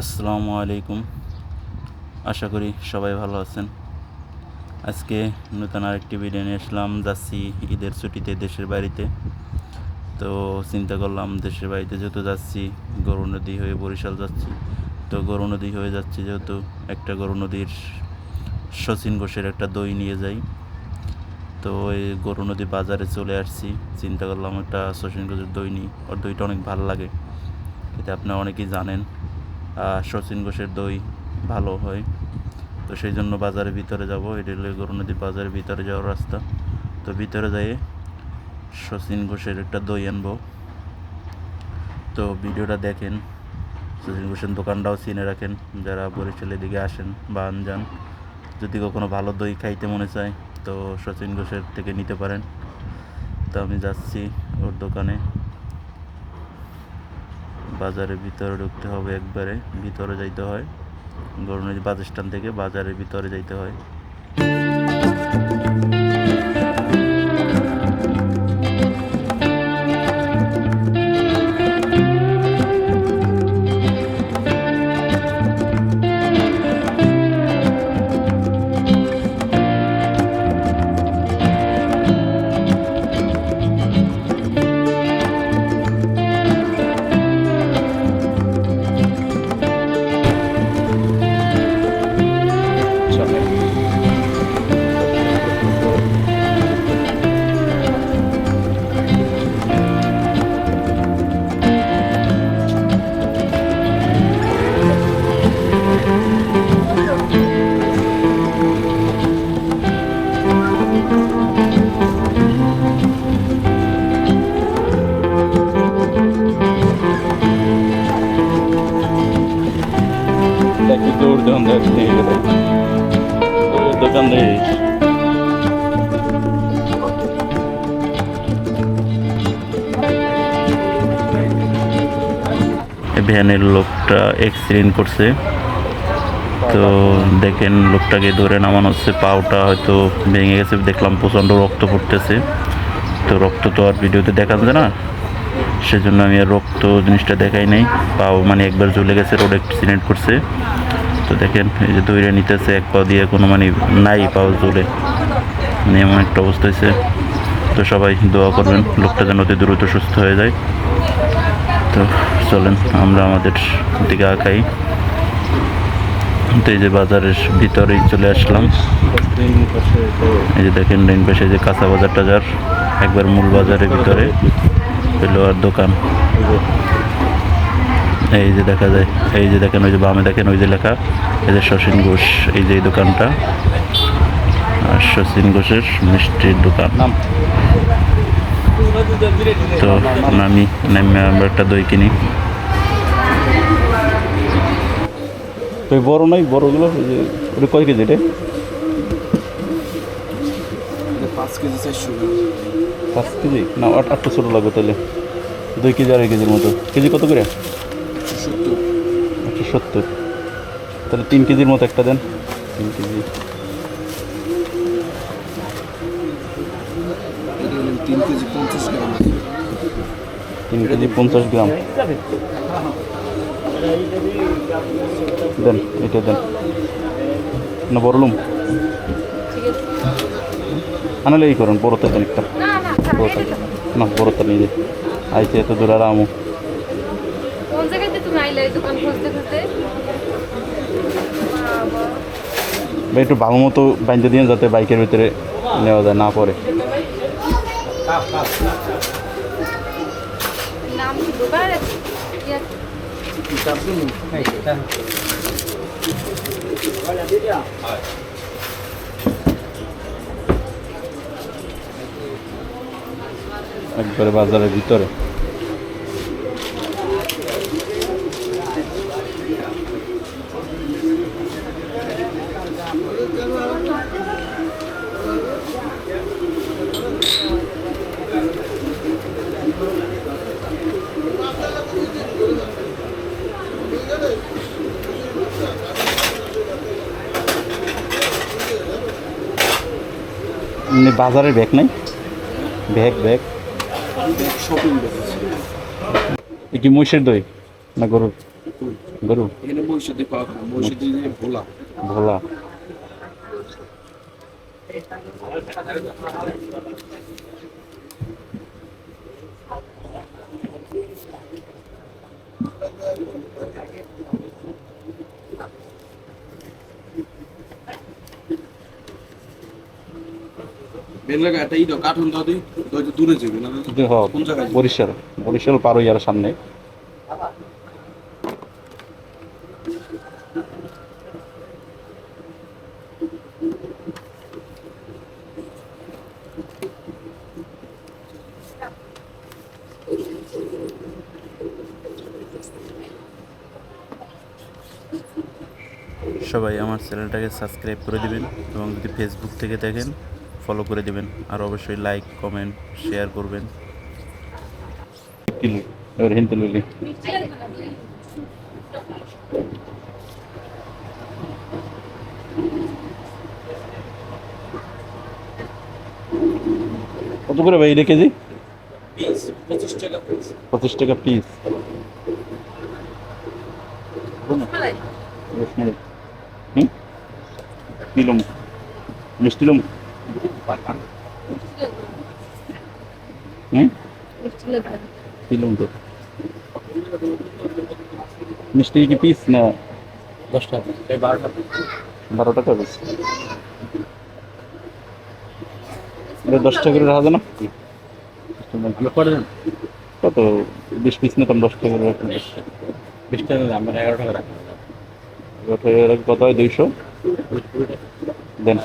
আসসালামু আলাইকুম। আশা করি সবাই ভালো আছেন। আজকে নতুন আরেকটি ভিডিও নিয়ে আসলাম। যাচ্ছি ঈদের ছুটিতে দেশের বাড়িতে। তো চিন্তা করলাম দেশের বাড়িতে যেহেতু যাচ্ছি, গরু নদী হয়ে বরিশাল যাচ্ছি। তো গরু নদী হয়ে যাচ্ছি যেহেতু একটা গরু নদীর শচীন ঘোষের একটা দই নিয়ে যাই। তো ওই গরু নদী বাজারে চলে আসছি। চিন্তা করলাম একটা শচীন ঘোষের দই নিই। ওর দইটা অনেক ভালো লাগে। এটা আপনারা অনেকেই জানেন। শচীন ঘোষের দই ভালো হয়। তো সেই জন্য বাজারের ভিতরে যাব। এটা হলো গরু নদী বাজারের ভিতরে যাওয়ার রাস্তা। তো ভিতরে যাই, শচীন ঘোষের একটা দই আনব। তো ভিডিওটা দেখেন, শচীন ঘোষের দোকানটাও চিনে রাখেন। যারা বরিশালের দিকে আসেন বা আনজান, যদি কখনো ভালো দই খাইতে মনে চায়, তো শচীন ঘোষের থেকে নিতে পারেন। তো আমি যাচ্ছি ওর দোকানে। বাজারের ভিতরে ঢুকতে হবে একবারে, ভিতরে যাইতে হয়। গরমের বাস স্ট্যান্ড থেকে বাজারের ভিতরে যাইতে হয়। ভ্যানের লোকটা অ্যাক্সিডেন্ট করছে। তো দেখেন লোকটাকে ধরে নামানো হচ্ছে, পাওটা হয়তো ভেঙে গেছে, দেখলাম প্রচণ্ড রক্ত পড়তেছে। তো রক্ত তো আর ভিডিওতে দেখা যায় না। সেজন্য আমি আর রক্ত জিনিসটা দেখাই নাই। পাও মানে একবার ঝুলে গেছে রোড অ্যাক্সিডেন্ট করছে। তো দেখেন, এই যে দৌড়ে নিতেছে, এক পা দিয়ে কোনো মানে নাই, পাও ঝুলে মানে এমন একটা অবস্থা হয়েছে। তো সবাই দোয়া করবেন, লোকটা যেন অতি দ্রুত সুস্থ হয়ে যায়। তো চলেন, আমরা আমাদের দিকে আঁকাই তো এই যে বাজারের ভিতরেই চলে আসলাম। এই যে দেখেন, ডাইন পাশে যে কাঁচা বাজার টাজার, একবার মূল বাজারের ভিতরে আর দোকান। এই যে দেখা যায়, এই যে দেখেন, ওই যে বামে দেখেন, ওই যে লেখা, এই যে শচীন ঘোষ, এই যে দোকানটা। আর শচীন ঘোষের মিষ্টির দোকান। তো নামি নামে আমরা একটা দই কিনি। তো বড় নয় বড়গুলো ওই যে ওটা কয় কেজি রে পাঁচ কেজি চারশো পাঁচ কেজি? না আট আটটা ছোটো লাগবে তাহলে। দুই কেজি আড়াই কেজির মতো। কেজি কত করে? সত্তর। একশো সত্তর। তাহলে তিন কেজির মতো একটা দেন। তিন কেজি এটা হলেন তিন কেজি পঞ্চাশ গ্রাম। তিন কেজি পঞ্চাশ গ্রাম। দেন এটা দেন। না বড়লুম আনালে এই করুন বড়তে দেন একটা। বড়টা না বড়টা নিয়ে যাই আইতে এত দূর আর আমু। একটু ভালো মতো বাইন্দে দিন যাতে বাইকের ভিতরে নেওয়া যায় না পরে নাম দুবার একবারে বাজারের ভিতরে। এমনি বাজারের ব্যাগ নাই। ব্যাগ ব্যাগ কি মহিষের দই না গরুর? গরু যে ভোলা। ভোলা মেন লাগা এটা ইটা কাঠুন দাও দিই তো যে দূরে যাবে না যে হ কোন জায়গায় বরিশাল। বরিশাল পার হইয়ার সামনে। সবাই আমার চ্যানেলটাকে সাবস্ক্রাইব করে দিবেন এবং যদি ফেসবুক থেকে দেখেন ফলো করে দিবেন আর অবশ্যই লাইক কমেন্ট শেয়ার করবেন। এবার হিন্দি লইলি কত করে ভাই এটা কেজি? পঁচিশ টাকা পিস পঁচিশ টাকা পিস হুম? নিলম মিষ্টি মিষ্টি কি পিস না? দশ টাকা বারো টাকা পিস দশ টাকা করে রাখা যায় না? কত? বিশ পিস নিতাম দশ টাকা করে রাখা বিশ টাকা আমরা এগারো টাকা রাখি কত হয়? দুইশো? দেন